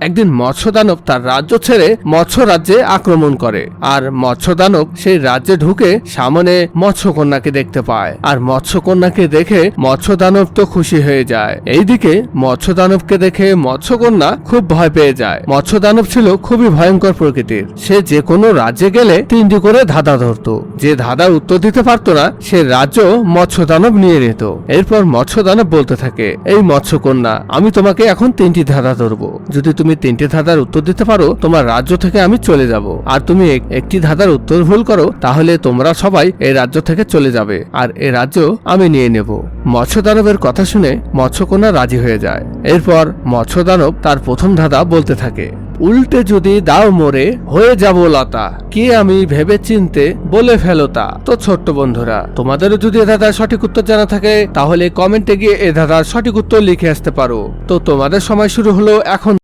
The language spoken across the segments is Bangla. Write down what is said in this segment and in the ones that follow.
একদিন মৎস্য দানব তার রাজ্য ছেড়ে মৎস্য রাজ্যে আক্রমণ করে। আর মৎস্য দানব সেই রাজ্যে ঢুকে সামনে মৎস্যকন্যাকে দেখতে পায়। আর মৎস্যকন্যাকে দেখে মৎস্য দানব তো খুশি হয়ে যায়। এইদিকে মৎস্য দানবকে দেখে মৎস্যকন্যা খুব ভয় পেয়ে যায়। মৎস্য দানব ছিল খুবই ভয়ঙ্কর প্রকৃতির। সে যে কোনো রাজ্যে গেলে তিনটি করে ধাঁধা ধরতো। যে ধাঁধার উত্তর দিতে পারতো না, সে রাজ্য মৎস্য দানব নিয়ে নিত। এরপর মৎস্য দানব বলতে থাকে, এই মৎস্যকন্যা, আমি তোমাকে এখন তিনটি ধাঁধা ধরবো। যদি তুমি তিনটি ধাঁধার উত্তর দিতে পারো, তোমার রাজ্য থেকে আমি চলে যাব। আর তুমি একটি ধাঁধার উত্তর ভুল করো, তাহলে তোমরা সবাই এই রাজ্য থেকে চলে যাবে, আর এই রাজ্য আমি নিয়ে নেব। মৎস্য দানবের কথা শুনে মৎস্যকন্যা রাজি হয়ে যায়। এরপর মৎস্য দানব তার প্রথম ধাঁধা বলতে থাকে, উল্টে যদি দাও মোরে, হয়ে যাব লতা। কি আমি ভেবে চিনতে বলে ফেলো তা? তো ছোট্ট বন্ধুরা তোমাদেরও যদি এ ধাঁধার সঠিক উত্তর জানা থাকে, তাহলে কমেন্টে গিয়ে এ ধাঁধার সঠিক উত্তর লিখে আসতে পারো। তো তোমাদের সময় শুরু হলো এখন।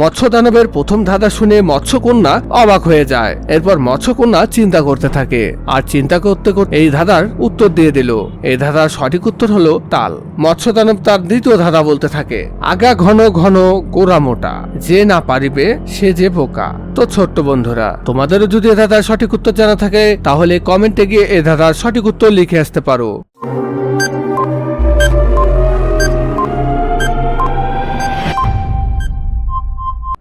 মৎস্য দানবের প্রথম ধাঁধা শুনে মৎস্যকন্যা অবাক হয়ে যায়। এরপর মৎস্যকন্যা চিন্তা করতে থাকে। আর চিন্তা করতে করতে এই ধাঁধার উত্তর দিয়ে দিল। এই ধাঁধার সঠিক উত্তর হলো তাল। মৎস্য দানব তার দ্বিতীয় ধাঁধা বলতে থাকে, আগা ঘন ঘন গোড়া মোটা, যে না পারিবে সে যে পোকা তো ছোট্ট বন্ধুরা, তোমাদেরও যদি এ ধাঁধার সঠিক উত্তর জানা থাকে, তাহলে কমেন্টে গিয়ে এ ধাঁধার সঠিক উত্তর লিখে আসতে পারো।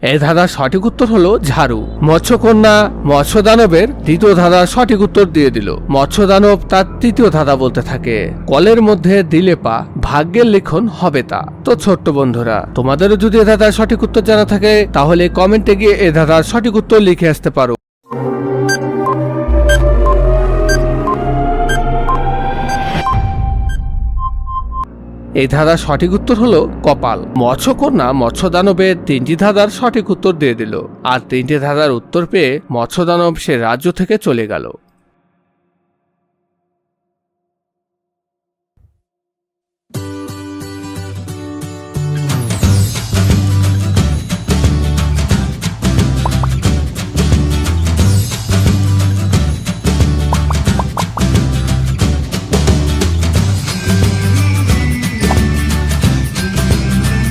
এই ধাঁধার সঠিক উত্তর হলো ঝাড়ু। মৎস্যকন্যা মৎস্য দানবের দ্বিতীয় ধাঁধার সঠিক উত্তর দিয়ে দিল। মৎস্য দানব তার তৃতীয় ধাঁধা বলতে থাকে। কলের মধ্যে দিলে পা, ভাগ্যের লিখন হবে তা। তো ছোট্ট বন্ধুরা, তোমাদেরও যদি এ ধাঁধার সঠিক উত্তর জানা থাকে, তাহলে কমেন্টে গিয়ে এ ধাঁধার সঠিক উত্তর লিখে আসতে পারো। এই ধাঁধার সঠিক উত্তর হলো কপাল। মৎস্যকন্যা মৎস্যদানবের তিনটি ধাঁধার সঠিক উত্তর দিয়ে দিল। আর তিনটি ধাঁধার উত্তর পেয়ে মৎস্যদানব সে রাজ্য থেকে চলে গেল।